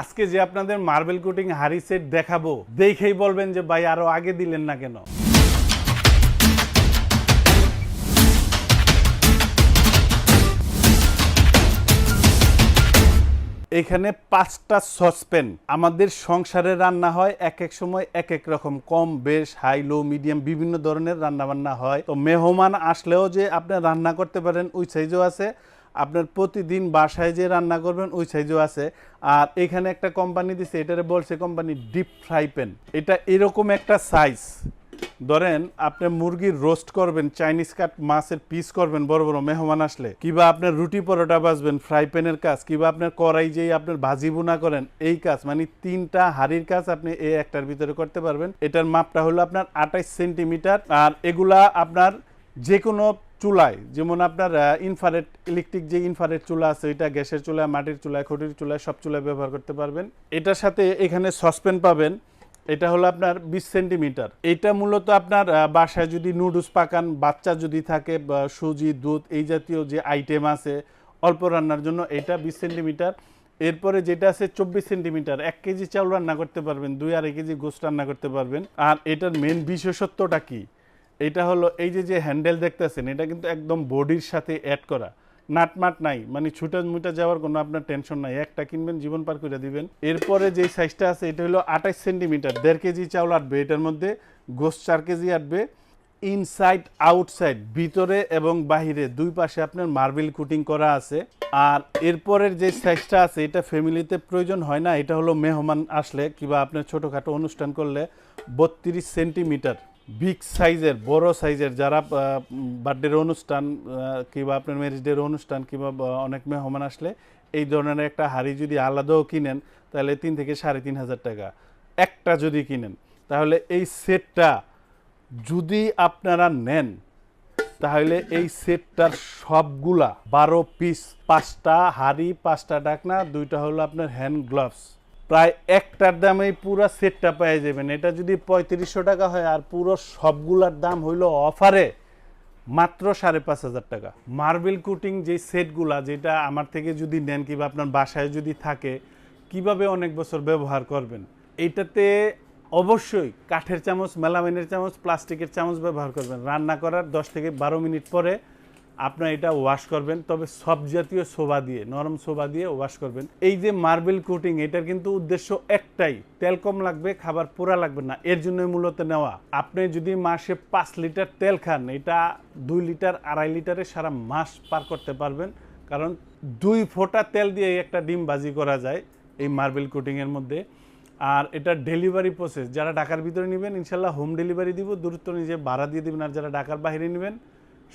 আজকে যে আপনাদের মার্বেল কোটিং হারি সেট দেখাবো, দেখেই বলবেন যে ভাই আরও আগে দিলেন না কেন। এখানে পাঁচটা সসপ্যান। আমাদের সংসারে রান্না হয় এক এক সময় এক এক রকম, কম, বেশ, হাই লো মিডিয়াম বিভিন্ন ধরনের রান্না বান্না হয়। তো মেহমান আসলেও যে আপনি রান্না করতে পারেন, ওই সাইজও আছে। আপনার প্রতিদিন বাসায় যে রান্না করবেন, ওই সাইজও আছে। আর এখানে একটা কোম্পানি দিছে, এটারে বলছে কোম্পানি ডিপ ফ্রাই প্যান এটা এরকম একটা সাইজ ধরেন, আপনি মুরগির রোস্ট করবেন চাইনিজ কাট মাছের পিস করবেন, বড় বড় মেহমান আসলে, কিবা আপনার রুটি পরোটা বাজবেন ফ্রাই প্যানের কাজ, কিবা আপনার কড়াই যেই আপনার ভাজি বুনা করেন, এই কাজ মানে তিনটা হাড়ির কাজ আপনি এই একটার ভিতরে করতে পারবেন। এটার মাপটা হলো আপনার আঠাইশ সেন্টিমিটার আর এগুলা আপনার যে কোনো চুলায়, যেমন আপনার ইনফারেট ইলেকট্রিক যে ইনফারেট চুলা আছে, এটা গ্যাসের চুলা মাটির চুলায়, খটির চুলায়, সব চুলায় ব্যবহার করতে পারবেন। এটার সাথে এখানে সসপ্যান পাবেন। এটা হলো আপনার বিশ সেন্টিমিটার। এটা মূলত আপনার বাসায় যদি নুডলস পাকান, বাচ্চা যদি থাকে সুজি, দুধ, এই জাতীয় যে আইটেম আছে, অল্প রান্নার জন্য এটা বিশ সেন্টিমিটার। এরপরে যেটা আছে, চব্বিশ সেন্টিমিটার। এক কেজি চাউল রান্না করতে পারবেন, দুই আড়াই কেজি গোস্ত রান্না করতে পারবেন। আর এটার মেন বিশেষত্বটা কি? এটা হলো এই যে যে হ্যান্ডেল দেখতেছেন, এটা কিন্তু একদম বডির সাথে অ্যাড করা। নাটমাট নাই মানে ছুটা মুটা যাওয়ার কোনো আপনার টেনশন নাই। একটা কিনবেন, জীবন পার করে দিবেন। এরপরে যে সাইজটা আছে, এটা হলো আঠাশ সেন্টিমিটার, দেড় কেজি চাউল আটবে, এটার মধ্যে গোস্ত চার কেজি আটবে। ইনসাইড আউটসাইড ভিতরে এবং বাহিরে, দুই পাশে আপনার মার্বেল কুটিং করা আছে। আর এরপরের যে সাইজটা আছে, এটা ফ্যামিলিতে প্রয়োজন হয় না, এটা হলো মেহমান আসলে কিংবা আপনার ছোটোখাটো অনুষ্ঠান করলে বত্রিশ সেন্টিমিটার। বিগ সাইজের, বড় সাইজের যারা বার্থডের অনুষ্ঠান কিংবা আপনার ম্যারেজডের অনুষ্ঠান, কিংবা অনেক মেহমান আসলে এই ধরনের একটা হাড়ি যদি আলাদাও কিনেন, তাহলে তিন থেকে সাড়ে তিন হাজার টাকা। একটা যদি কিনেন, তাহলে এই সেটটা যদি আপনারা নেন, তাহলে এই সেটটার সবগুলা বারো পিস পাঁচটা হাড়ি, পাঁচটা ডাকনা, দুইটা হলো আপনার হ্যান্ড গ্লাভস প্রায় একটার দামে পুরো সেটটা পেয়ে যাবেন। এটা যদি পঁয়ত্রিশশো টাকা হয় আর পুরো সবগুলার দাম হইল অফারে মাত্র সাড়ে পাঁচ হাজার টাকা। মার্বেল কুটিং যে সেটগুলা, যেটা আমার থেকে যদি নেন কিংবা আপনার বাসায় যদি থাকে, কীভাবে অনেক বছর ব্যবহার করবেন? এইটাতে অবশ্যই কাঠের চামচ, মেলামাইনের চামচ, প্লাস্টিকের চামচ ব্যবহার করবেন। রান্না করার দশ থেকে বারো মিনিট পরে আপনার এটা ওয়াশ করবেন, তবে সব জাতীয় শোভা দিয়ে, নরম শোভা দিয়ে ওয়াশ করবেন। এই যে মার্বেল কোটিং এটার কিন্তু উদ্দেশ্য একটাই, তেল কম লাগবে, খাবার পোড়া লাগবে না, এর জন্য মূলত নেওয়া। আপনি যদি মাসে পাঁচ লিটার তেল খান, এটা দুই লিটার, আড়াই লিটারে সারা মাস পার করতে পারবেন। কারণ দুই ফোঁটা তেল দিয়ে একটা ডিম বাজি করা যায় এই মার্বেল কোটিংয়ের মধ্যে। আর এটা ডেলিভারি প্রসেস যারা ঢাকার ভিতরে নেবেন, ইনশাল্লাহ হোম ডেলিভারি দিব, দূরত্ব নিজে ভাড়া দিয়ে দিবেন। আর যারা ঢাকার বাইরে নেবেন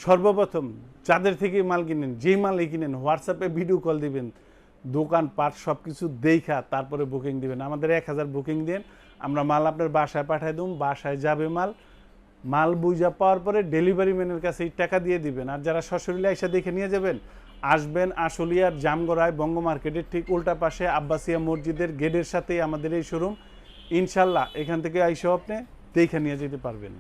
সর্বপ্রথম যাদের থেকে মাল কিনেন, যেই মালই কিনেন, হোয়াটসঅ্যাপে ভিডিও কল দিবেন, দোকান পাট সব কিছু দেখা, তারপরে বুকিং দিবেন। আমাদের এক হাজার বুকিং দেন, আমরা মাল আপনার বাসায় পাঠাই দেবো, বাসায় যাবে মাল মাল বুঝা পাওয়ার পরে ডেলিভারি ম্যানের কাছে এই টাকা দিয়ে দিবেন। আর যারা সশরীরে এসে দেখে নিয়ে যাবেন, আসবেন আশুলিয়ার জামগড়ায় বঙ্গ মার্কেটের ঠিক উল্টা পাশে আব্বাসিয়া মসজিদের গেটের সাথেই আমাদের এই শোরুম ইনশাল্লাহ এখান থেকে আইসো আপনি দেখে নিয়ে যেতে পারবেন।